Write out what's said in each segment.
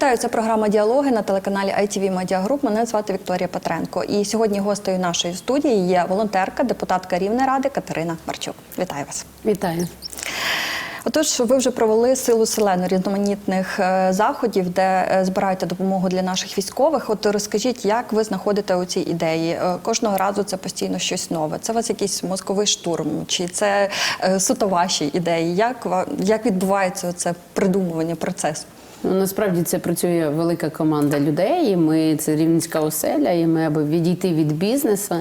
Вітаю, це програма Діалоги на телеканалі ITV Media Group. Мене звати Вікторія Петренко. І сьогодні гостею нашої студії є волонтерка, депутатка Рівної ради Катерина Марчук. Вітаю вас. Вітаю. Отож, ви вже провели силу селену різноманітних е, заходів, де е, збираєте допомогу для наших військових. От розкажіть, як ви знаходите у цій ідеї? Е, Кожного разу це постійно щось нове. Це у вас якийсь мозковий штурм, чи це суто ваші ідеї? Як як відбувається це придумування процес? Ну, насправді це працює велика команда людей. і Ми це рівненська оселя, і ми аби відійти від бізнесу,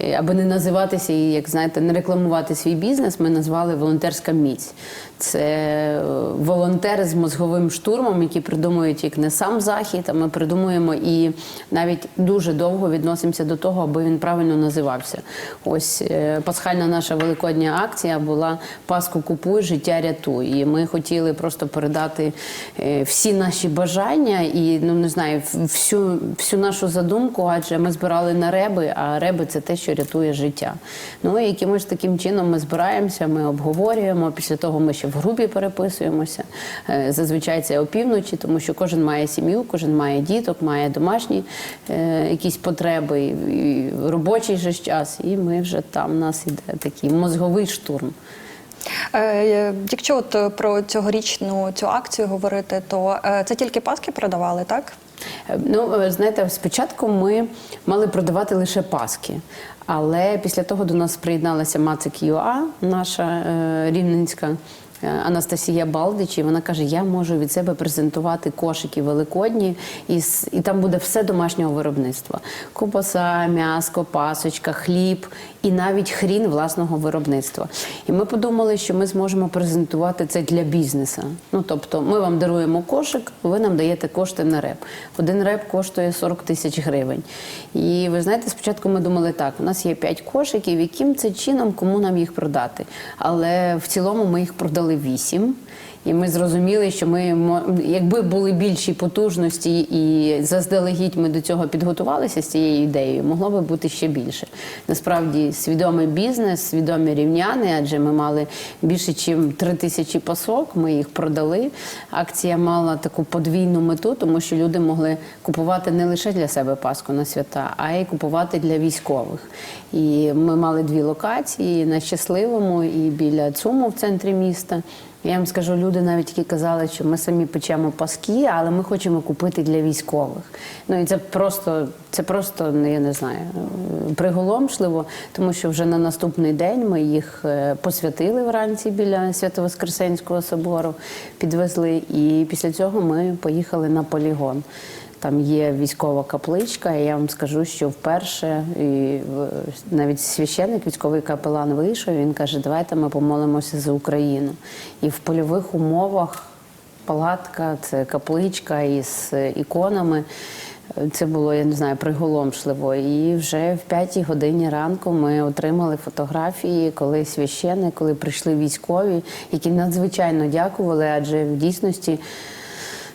е, аби не називатися і, як знаєте, не рекламувати свій бізнес. Ми назвали волонтерська міць. Це е, волонтери з мозговим штурмом, які придумують як не сам захід, а ми придумуємо і навіть дуже довго відносимося до того, аби він правильно називався. Ось е, пасхальна наша великодня акція була Паску купуй, життя рятуй. І ми хотіли просто передати е, всі наші бажання і ну не знаю, всю, всю нашу задумку, адже ми збирали на реби, а реби це те, що рятує життя. Ну і якимось таким чином ми збираємося, ми обговорюємо. Після того ми ще в групі переписуємося. Е, Зазвичай це опівночі, тому що кожен має сім'ю, кожен має діток, має домашні е, якісь потреби, і, робочий же час. І ми вже там у нас іде такий мозговий штурм. Е, Якщо от е, про цьогорічну цю акцію говорити, то е, це тільки паски продавали, так? Е, Ну, знаєте, спочатку ми мали продавати лише паски. Але після того до нас приєдналася Мацик ЮА, наша е, рівненська е, Анастасія Балдич, і вона каже: я можу від себе презентувати кошики великодні, і, і там буде все домашнього виробництва: ковбаса, м'ясо, пасочка, хліб і навіть хрін власного виробництва. І ми подумали, що ми зможемо презентувати це для бізнесу. Ну тобто, ми вам даруємо кошик, ви нам даєте кошти на реп. Один реп коштує 40 тисяч гривень. І ви знаєте, спочатку ми думали так: у нас є 5 кошиків, яким це чином, кому нам їх продати. Але в цілому ми їх продали 8. І ми зрозуміли, що ми якби були більші потужності і заздалегідь ми до цього підготувалися з цією ідеєю, могло би бути ще більше. Насправді, свідомий бізнес, свідомі рівняни, адже ми мали більше, ніж 3 тисячі пасок. Ми їх продали. Акція мала таку подвійну мету, тому що люди могли купувати не лише для себе паску на свята, а й купувати для військових. І ми мали дві локації на щасливому і біля ЦУМу в центрі міста. Я вам скажу, люди навіть які казали, що ми самі печемо паски, але ми хочемо купити для військових. Ну і це просто, це просто ну, я не знаю, приголомшливо, тому що вже на наступний день ми їх е, посвятили вранці біля Свято-Воскресенського собору, підвезли, і після цього ми поїхали на полігон. Там є військова капличка, і я вам скажу, що вперше і навіть священник, військовий капелан вийшов. Він каже: давайте ми помолимося за Україну. І в польових умовах палатка, це капличка із іконами. Це було, я не знаю, приголомшливо. І вже в п'ятій годині ранку ми отримали фотографії, коли священник, коли прийшли військові, які надзвичайно дякували, адже в дійсності.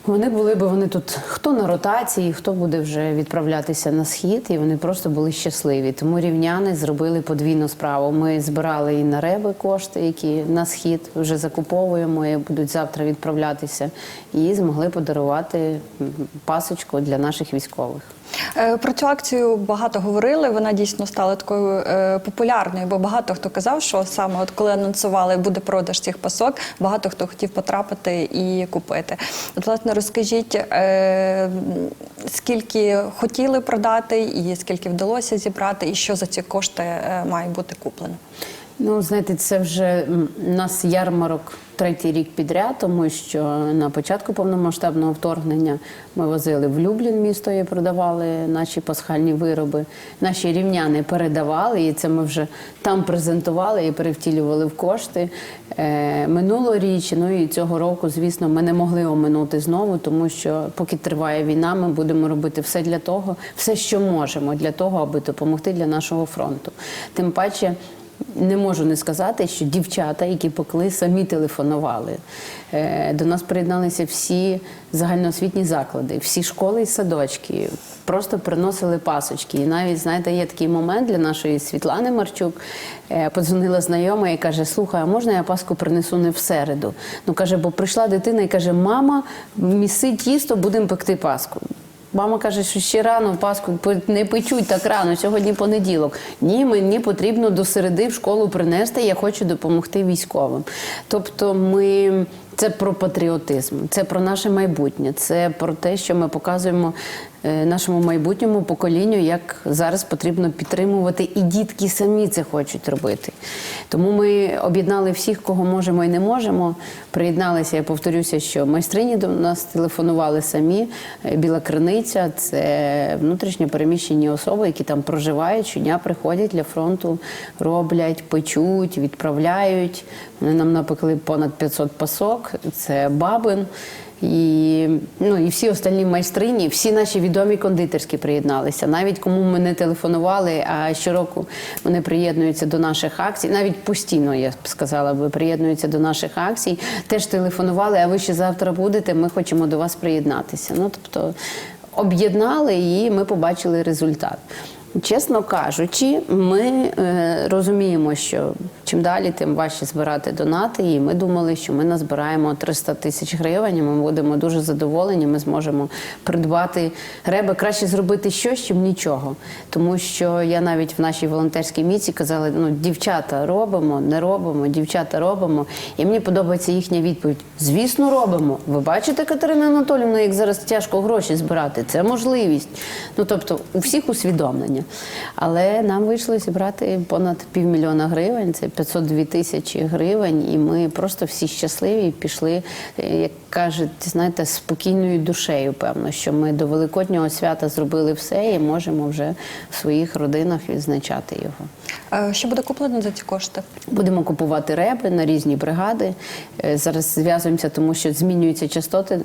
Вони були б вони тут хто на ротації, хто буде вже відправлятися на схід, і вони просто були щасливі. Тому рівняни зробили подвійну справу. Ми збирали і на реби кошти, які на схід вже закуповуємо і будуть завтра відправлятися, і змогли подарувати пасочку для наших військових. Е, Про цю акцію багато говорили. Вона дійсно стала такою е, популярною, бо багато хто казав, що саме от коли анонсували буде продаж цих пасок, багато хто хотів потрапити і купити. От, власне, розкажіть, е, скільки хотіли продати, і скільки вдалося зібрати, і що за ці кошти має бути куплено. Ну, знаєте, це вже у нас ярмарок третій рік підряд, тому що на початку повномасштабного вторгнення ми возили в Люблін місто і продавали наші пасхальні вироби. Наші рівняни передавали, і це ми вже там презентували і перевтілювали в кошти. Е, минулоріч, ну і цього року, звісно, ми не могли оминути знову, тому що поки триває війна, ми будемо робити все для того, все, що можемо, для того, аби допомогти для нашого фронту. Тим паче. Не можу не сказати, що дівчата, які пекли, самі телефонували. Е, До нас приєдналися всі загальноосвітні заклади, всі школи і садочки. просто приносили пасочки. І навіть, знаєте, є такий момент для нашої Світлани Марчук. Е, Подзвонила знайома і каже: Слухай, а можна я паску принесу не в середу? Ну каже, бо прийшла дитина і каже: Мама, міси тісто, будемо пекти паску. Мама каже, що ще рано Пасху не печуть так рано, сьогодні понеділок. Ні, мені потрібно до середи в школу принести, я хочу допомогти військовим. Тобто ми. Це про патріотизм, це про наше майбутнє, це про те, що ми показуємо нашому майбутньому поколінню, як зараз потрібно підтримувати, і дітки самі це хочуть робити. Тому ми об'єднали всіх, кого можемо і не можемо. Приєдналися, я повторюся, що майстрині до нас телефонували самі. Е, Біла криниця це внутрішньо переміщені особи, які там проживають, щодня приходять для фронту, роблять, печуть, відправляють. Вони нам напекли понад 500 пасок. Це бабин. І, ну, і всі остальні майстрині, всі наші відомі кондитерські приєдналися. Навіть кому ми не телефонували, а щороку вони приєднуються до наших акцій. Навіть постійно, я б сказала би, приєднуються до наших акцій. Теж телефонували, а ви ще завтра будете, ми хочемо до вас приєднатися. Ну, тобто об'єднали і ми побачили результат. Чесно кажучи, ми е, розуміємо, що чим далі, тим важче збирати донати. І ми думали, що ми назбираємо 300 тисяч гривень. і Ми будемо дуже задоволені. Ми зможемо придбати реби. Краще зробити щось, чим нічого. Тому що я навіть в нашій волонтерській міці казала: ну, дівчата робимо, не робимо, дівчата робимо. І мені подобається їхня відповідь: звісно, робимо. Ви бачите, Катерина Анатолівна, як зараз тяжко гроші збирати. Це можливість. Ну тобто, у всіх усвідомлення. Але нам вийшло зібрати понад півмільйона гривень, це 502 тисячі гривень, і ми просто всі щасливі пішли, е, як кажуть, знаєте, спокійною душею. Певно, що ми до Великоднього свята зробили все і можемо вже в своїх родинах відзначати його. Що буде куплено за ці кошти? Будемо купувати реби на різні бригади. Е, Зараз зв'язуємося, тому що змінюються частоти.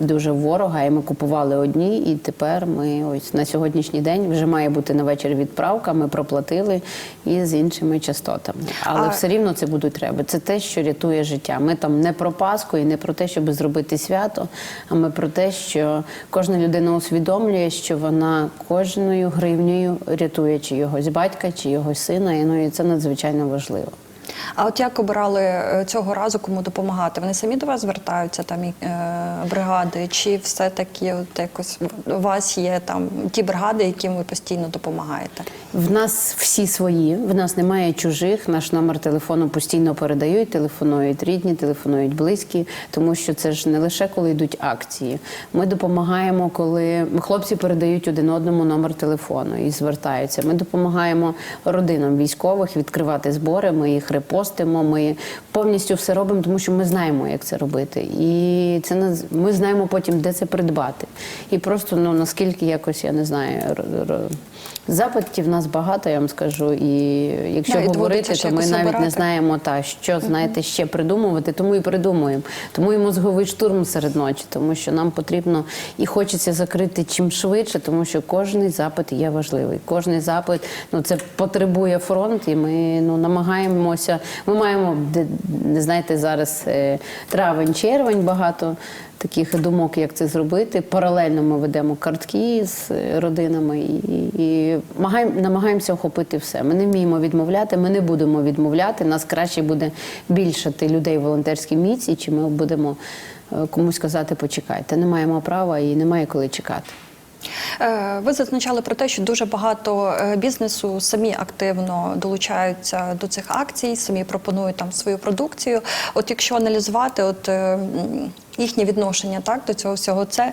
Дуже ворога, і ми купували одні, і тепер ми ось на сьогоднішній день вже має бути на вечір відправка. Ми проплатили і з іншими частотами. Але А- все рівно це будуть реби. Це те, що рятує життя. Ми там не про Пасху і не про те, щоб зробити свято, а ми про те, що кожна людина усвідомлює, що вона кожною гривнею рятує чи йогось батька, чи йогось сина, і ну і це надзвичайно важливо. А от як обирали е, цього разу кому допомагати? Вони самі до вас звертаються, там і, е, бригади, чи все-таки от якось у вас є там ті бригади, яким ви постійно допомагаєте? В нас всі свої, в нас немає чужих. Наш номер телефону постійно передають, телефонують рідні, телефонують близькі, тому що це ж не лише коли йдуть акції. Ми допомагаємо, коли хлопці передають один одному номер телефону і звертаються. Ми допомагаємо родинам військових відкривати збори. Ми їх репостимо. Ми повністю все робимо, тому що ми знаємо, як це робити. І це ми знаємо потім, де це придбати. І просто ну наскільки якось я не знаю. Запитів в нас багато, я вам скажу. І якщо Да, і говорити, то ми навіть не знаємо та що знаєте ще придумувати, тому і придумуємо. Тому і мозговий штурм серед ночі, тому що нам потрібно і хочеться закрити чим швидше, тому що кожний запит є важливий. Кожний запит ну це потребує фронт, і ми ну намагаємося. Ми маємо де- не знаєте зараз е, травень, червень багато таких думок, як це зробити. Паралельно ми ведемо картки з родинами і, і магаєм- намагаємося охопити все. Ми не вміємо відмовляти, ми не будемо відмовляти. Нас краще буде більшати людей в волонтерській міці, чи ми будемо е, комусь казати, почекайте. Не маємо права і немає коли чекати. Е, Ви зазначали про те, що дуже багато е, бізнесу самі активно долучаються до цих акцій, самі пропонують там свою продукцію. От якщо аналізувати, от е, їхнє відношення так до цього всього, це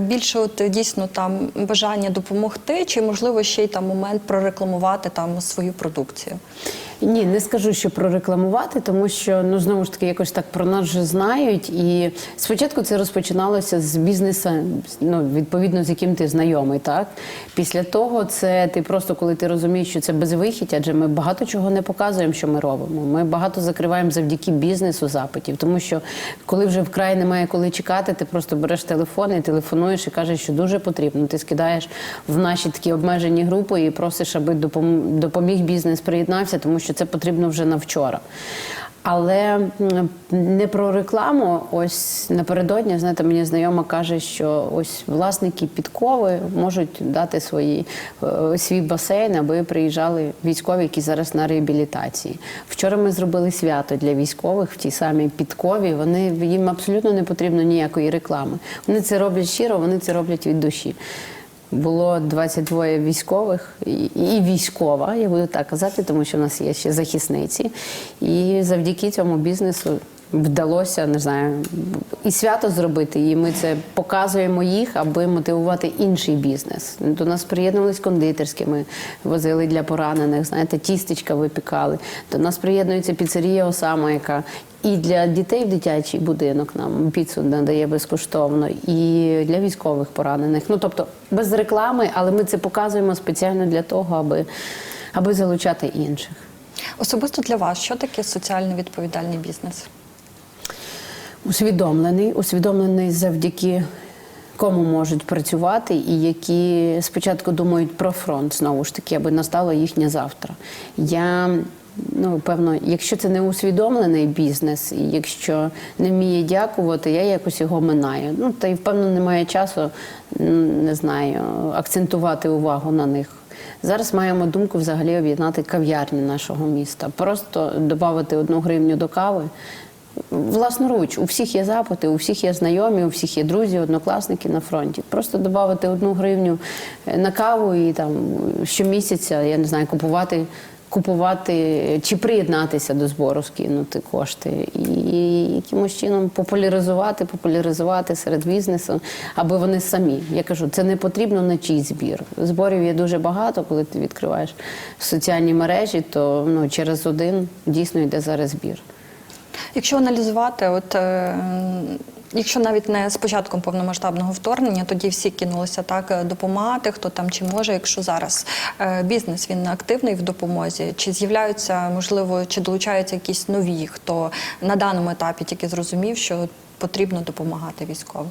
більше от дійсно там бажання допомогти, чи можливо ще й там момент прорекламувати там свою продукцію. Ні, не скажу, що прорекламувати, тому що ну знову ж таки якось так про нас вже знають. І спочатку це розпочиналося з бізнесу, ну відповідно з яким ти знайомий. Так після того це ти просто коли ти розумієш, що це безвихідь, адже ми багато чого не показуємо, що ми робимо. Ми багато закриваємо завдяки бізнесу запитів, тому що коли вже вкрай немає коли чекати, ти просто береш телефон і телефонуєш і кажеш, що дуже потрібно. Ти скидаєш в наші такі обмежені групи і просиш, аби допом- допоміг бізнес приєднався, тому що це потрібно вже на вчора. Але не про рекламу. Ось напередодні, знаєте, мені знайома каже, що ось власники підкови можуть дати свої, е, свій басейн, аби приїжджали військові, які зараз на реабілітації. Вчора ми зробили свято для військових в тій самій підкові. Вони їм абсолютно не потрібно ніякої реклами. Вони це роблять щиро, вони це роблять від душі. Було 22 військових і, військова, я буду так казати, тому що в нас є ще захисниці. І завдяки цьому бізнесу вдалося не знаю і свято зробити. І ми це показуємо їх, аби мотивувати інший бізнес. До нас приєднувались кондитерські, ми возили для поранених. Знаєте, тістечка випікали. До нас приєднується піцерія Осама, яка і для дітей в дитячий будинок нам піцу надає безкоштовно, і для військових поранених. Ну тобто без реклами, але ми це показуємо спеціально для того, аби, аби залучати інших. Особисто для вас, що таке соціально відповідальний бізнес? Усвідомлений, усвідомлений завдяки кому можуть працювати, і які спочатку думають про фронт знову ж таки, аби настало їхнє завтра. Я ну певно, якщо це не усвідомлений бізнес, і якщо не вміє дякувати, я якось його минаю. Ну та й впевно немає часу, не знаю, акцентувати увагу на них. Зараз маємо думку взагалі об'єднати кав'ярні нашого міста. Просто додати одну гривню до кави. Власноруч, у всіх є запити, у всіх є знайомі, у всіх є друзі, однокласники на фронті. Просто додати одну гривню е, на каву і там щомісяця, я не знаю, купувати, купувати чи приєднатися до збору, скинути кошти і якимось чином популяризувати, популяризувати серед бізнесу, аби вони самі. Я кажу, це не потрібно на чий збір. Зборів є дуже багато, коли ти відкриваєш соціальні мережі, то ну, через один дійсно йде зараз збір. Якщо аналізувати, от е, якщо навіть не з початком повномасштабного вторгнення, тоді всі кинулися так е, допомагати, хто там чи може. Якщо зараз е, бізнес він активний в допомозі, чи з'являються можливо, чи долучаються якісь нові, хто на даному етапі тільки зрозумів, що потрібно допомагати військовим?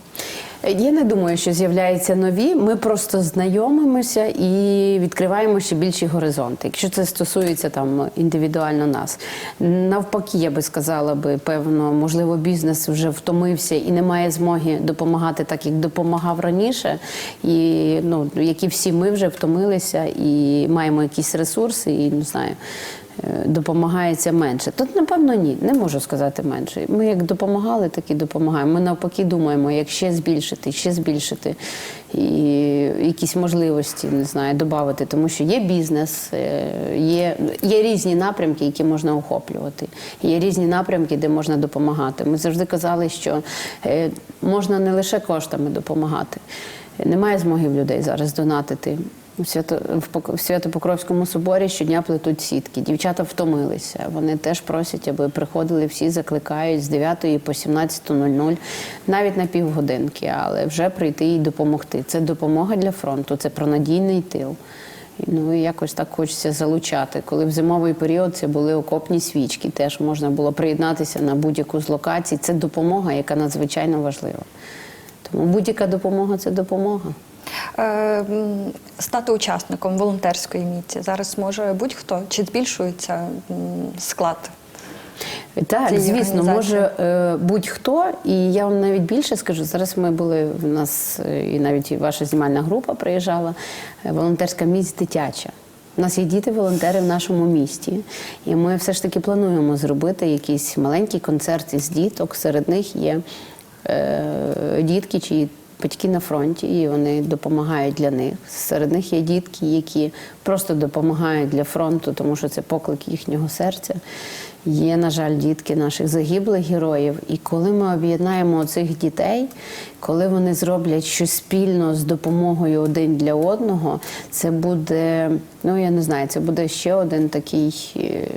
Я не думаю, що з'являються нові. Ми просто знайомимося і відкриваємо ще більші горизонти. Якщо це стосується там індивідуально нас. Навпаки, я би сказала би, певно, можливо, бізнес вже втомився і не має змоги допомагати так, як допомагав раніше. І ну, як і всі ми вже втомилися і маємо якісь ресурси, і не знаю. Допомагається менше. Тут, напевно, ні, не можу сказати менше. Ми як допомагали, так і допомагаємо. Ми навпаки думаємо, як ще збільшити, ще збільшити і якісь можливості, не знаю, додати. Тому що є бізнес, е, є, є різні напрямки, які можна охоплювати. Є різні напрямки, де можна допомагати. Ми завжди казали, що е, можна не лише коштами допомагати. Немає змоги в людей зараз донатити. У в Свято-Покровському соборі щодня плетуть сітки. Дівчата втомилися. Вони теж просять, аби приходили всі, закликають з 9 по 17.00, навіть на півгодинки, але вже прийти і допомогти. Це допомога для фронту, це про надійний тил. Ну і якось так хочеться залучати. Коли в зимовий період це були окопні свічки, теж можна було приєднатися на будь-яку з локацій. Це допомога, яка надзвичайно важлива. Тому будь-яка допомога це допомога. Е, стати учасником волонтерської місії зараз може будь-хто чи збільшується склад? Так, звісно, може е, будь-хто, і я вам навіть більше скажу. Зараз ми були в нас, е, і навіть ваша знімальна група приїжджала, волонтерська місць дитяча. У нас є діти-волонтери в нашому місті, і ми все ж таки плануємо зробити якийсь маленький концерт із діток. Серед них є е, дітки, чиї батьки на фронті, і вони допомагають для них. Серед них є дітки, які просто допомагають для фронту, тому що це поклик їхнього серця. Є, на жаль, дітки наших загиблих героїв. І коли ми об'єднаємо цих дітей, коли вони зроблять щось спільно з допомогою один для одного, це буде, ну я не знаю, це буде ще один такий, е,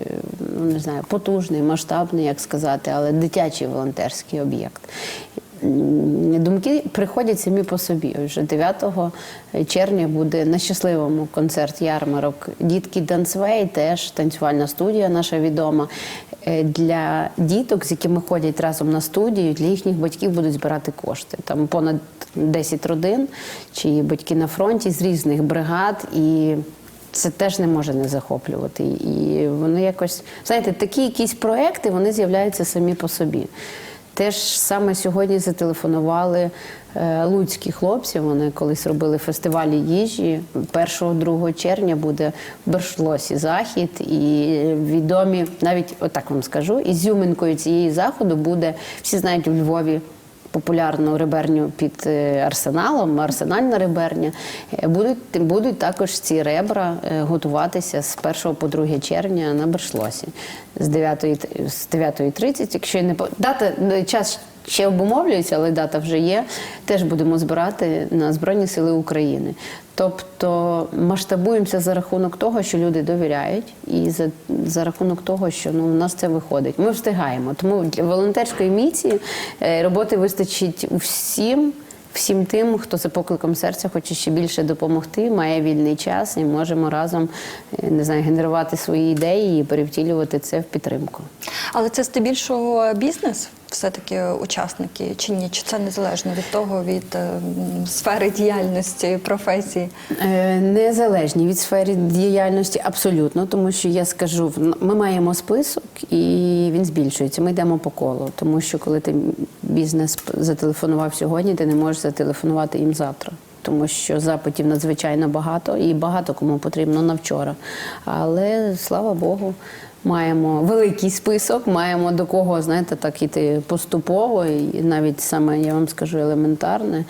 ну не знаю, потужний, масштабний, як сказати, але дитячий волонтерський об'єкт. Думки приходять самі по собі. Вже 9 червня буде на щасливому концерт ярмарок. Дітки Дансвей, теж танцювальна студія наша відома. Е, Для діток, з якими ходять разом на студію, для їхніх батьків будуть збирати кошти. Там понад 10 родин, чиї батьки на фронті з різних бригад і це теж не може не захоплювати. І вони якось, знаєте, такі якісь проекти вони з'являються самі по собі. Теж саме сьогодні зателефонували е, луцькі хлопці. Вони колись робили фестивалі їжі. 1-2 червня буде в Бершлосі захід, і відомі, навіть отак вам скажу, ізюминкою цієї заходу буде, всі знають у Львові популярну реберню під е, арсеналом, арсенальна реберня. Е, Будуть, будуть також ці ребра е, готуватися з 1 по 2 червня на Бершлосі з 9.30, з 9.30. Якщо я не дата час ще обумовлюється, але дата вже є. Теж будемо збирати на Збройні Сили України. Тобто масштабуємося за рахунок того, що люди довіряють, і за, за рахунок того, що ну, у нас це виходить. Ми встигаємо. Тому для волонтерської місії е, роботи вистачить всім. Всім тим, хто за покликом серця хоче ще більше допомогти, має вільний час і можемо разом е, не знаю, генерувати свої ідеї і перевтілювати це в підтримку. Але це здебільшого бізнес, все-таки учасники, чи ні? Чи це незалежно від того, від е, сфери діяльності, професії? Е, Незалежні від сфери діяльності абсолютно, тому що я скажу, ми маємо список і він збільшується. Ми йдемо по колу, тому що коли ти бізнес зателефонував сьогодні, ти не можеш зателефонувати їм завтра. Тому що запитів надзвичайно багато і багато кому потрібно на вчора. Але слава Богу, маємо великий список, маємо до кого, знаєте, так іти поступово, і навіть саме я вам скажу елементарне.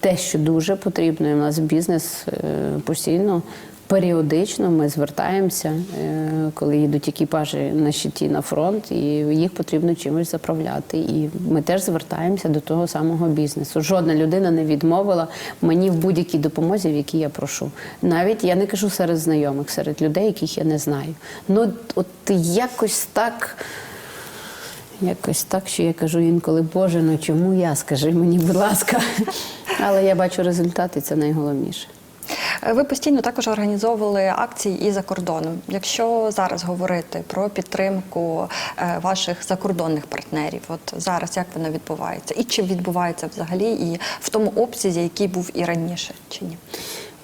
Те, що дуже потрібно, і в нас бізнес е, постійно, періодично ми звертаємося, е, коли їдуть екіпажі на щиті на фронт, і їх потрібно чимось заправляти. І ми теж звертаємося до того самого бізнесу. Жодна людина не відмовила мені в будь-якій допомозі, в якій я прошу. Навіть я не кажу серед знайомих, серед людей, яких я не знаю. Ну, от якось так. Якось так, що я кажу інколи, Боже, ну чому я? Скажи мені, будь ласка. Але я бачу результати, це найголовніше. Е, Ви постійно також організовували акції і за кордоном. Якщо зараз говорити про підтримку е, ваших закордонних партнерів, от зараз як вона відбувається, і чи відбувається взагалі, і в тому обсязі, який був і раніше, чи ні?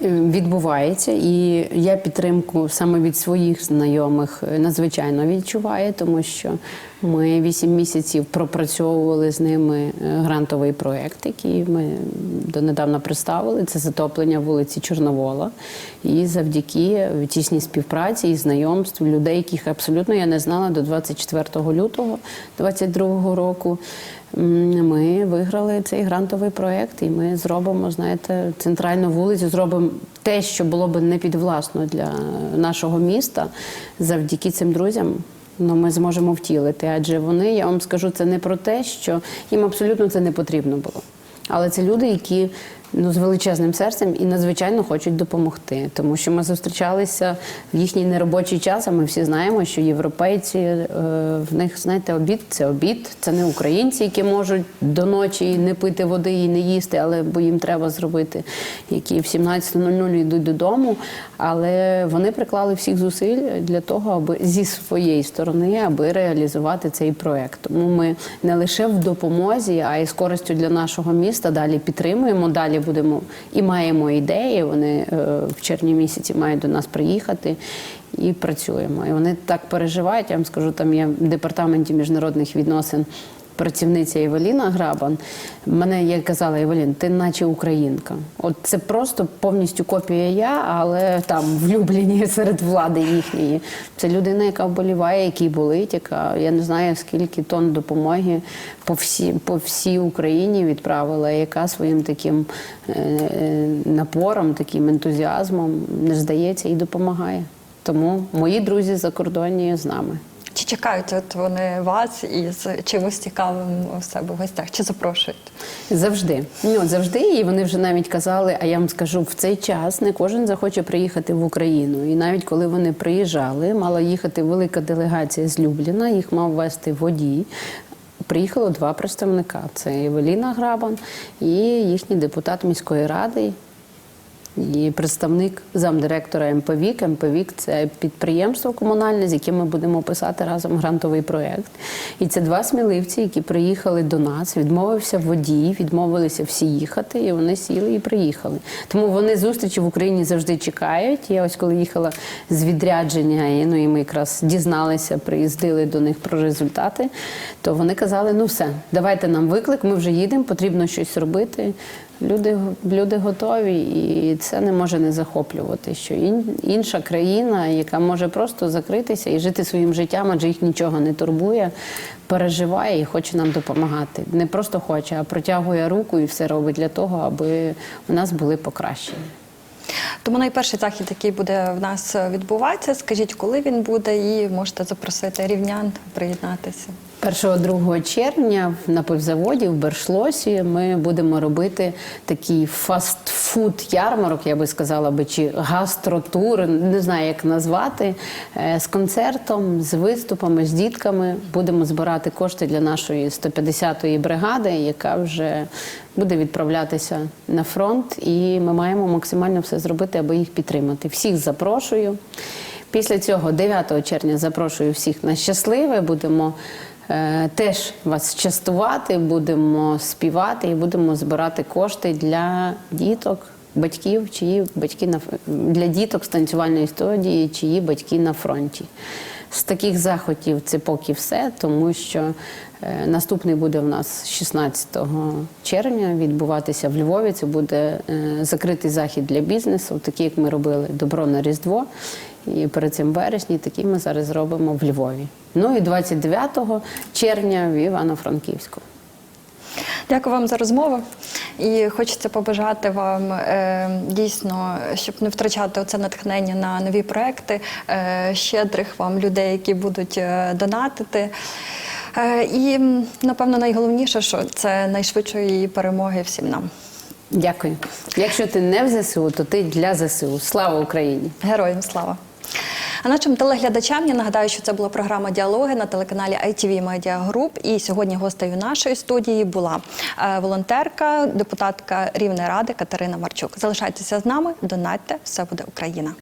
Е, Відбувається, і я підтримку саме від своїх знайомих е, надзвичайно відчуваю, тому що ми вісім місяців пропрацьовували з ними е, грантовий проєкт, який ми донедавна представили. Це затоплення вулиці Чорновола. І завдяки тісній співпраці і знайомств людей, яких абсолютно я не знала до 24 лютого 2022 року. Ми виграли цей грантовий проєкт, і ми зробимо, знаєте, центральну вулицю, зробимо те, що було б не підвласно для нашого міста. Завдяки цим друзям ну, ми зможемо втілити. Адже вони, я вам скажу, це не про те, що їм абсолютно це не потрібно було. Але це люди, які ну, з величезним серцем і надзвичайно хочуть допомогти. Тому що ми зустрічалися в їхній неробочий час, а ми всі знаємо, що європейці е, в них, знаєте, обід це обід. Це не українці, які можуть до ночі не пити води і не їсти, але бо їм треба зробити, які в 17.00 йдуть додому. Але вони приклали всіх зусиль для того, аби зі своєї сторони аби реалізувати цей проект. Тому ми не лише в допомозі, а й з користю для нашого міста далі підтримуємо. Далі будемо і маємо ідеї. Вони е, в червні місяці мають до нас приїхати. І працюємо. І вони так переживають. Я вам скажу, там є в департаменті міжнародних відносин працівниця Евеліна Грабан. Мене я казала, Евелін, ти наче українка. От це просто повністю копія я, але там влюблені серед влади їхньої. Це людина, яка вболіває, якій болить, яка я не знаю скільки тонн допомоги по всі по всій Україні відправила, яка своїм таким е, е, напором, таким ентузіазмом не здається і допомагає. Тому мої друзі закордонні з нами. Чи чекають от вони вас із чимось цікавим у себе в гостях? Чи запрошують? Завжди. Ну, завжди. І вони вже навіть казали, а я вам скажу, в цей час не кожен захоче приїхати в Україну. І навіть коли вони приїжджали, мала їхати велика делегація з Любліна, їх мав вести водій. Приїхало два представника: це Евеліна Грабан і їхній депутат міської ради і представник замдиректора МПВІК. МПВІК це підприємство комунальне, з яким ми будемо писати разом грантовий проєкт. І це два сміливці, які приїхали до нас, відмовився водій, відмовилися всі їхати, і вони сіли і приїхали. Тому вони зустрічі в Україні завжди чекають. Я ось коли їхала з відрядження, і, ну і ми якраз дізналися, приїздили до них про результати, то вони казали: ну все, давайте нам виклик, ми вже їдемо, потрібно щось робити. Люди, люди готові, і це не може не захоплювати. Що ін- інша країна, яка може просто закритися і жити своїм життям, адже їх нічого не турбує, переживає і хоче нам допомагати. Не просто хоче, а протягує руку і все робить для того, аби у нас були покращення. Тому найперший захід, який буде в нас відбуватися, скажіть, коли він буде, і можете запросити рівнян приєднатися. 1-2 червня на пивзаводі в Бершлосі ми будемо робити такий фастфуд ярмарок, я би сказала би, чи гастротур, не знаю, як назвати, е, з концертом, з виступами, з дітками. Будемо збирати кошти для нашої 150-ї бригади, яка вже буде відправлятися на фронт, і ми маємо максимально все зробити, аби їх підтримати. Всіх запрошую. Після цього 9 червня запрошую всіх на щасливе. Будемо теж вас частувати, будемо співати і будемо збирати кошти для діток, батьків, чиї батьки на для діток з танцювальної студії, чиї батьки на фронті. З таких заходів це поки все, тому що е, наступний буде в нас 16 червня відбуватися в Львові. Це буде е, закритий захід для бізнесу, такий як ми робили добро на Різдво. І перед цим вересні такий ми зараз зробимо в Львові. Ну і 29 червня в Івано-Франківську. Дякую вам за розмову. І хочеться побажати вам е, дійсно, щоб не втрачати оце натхнення на нові проекти, е, щедрих вам людей, які будуть е, донатити. Е, і напевно найголовніше, що це найшвидшої перемоги всім нам. Дякую. Якщо ти не в ЗСУ, то ти для ЗСУ. Слава Україні! Героям слава! А нашим телеглядачам я нагадаю, що це була програма Діалоги на телеканалі ITV Media Group. І сьогодні гостею нашої студії була е, волонтерка, депутатка Рівної ради Катерина Марчук. Залишайтеся з нами, донатьте, все буде Україна.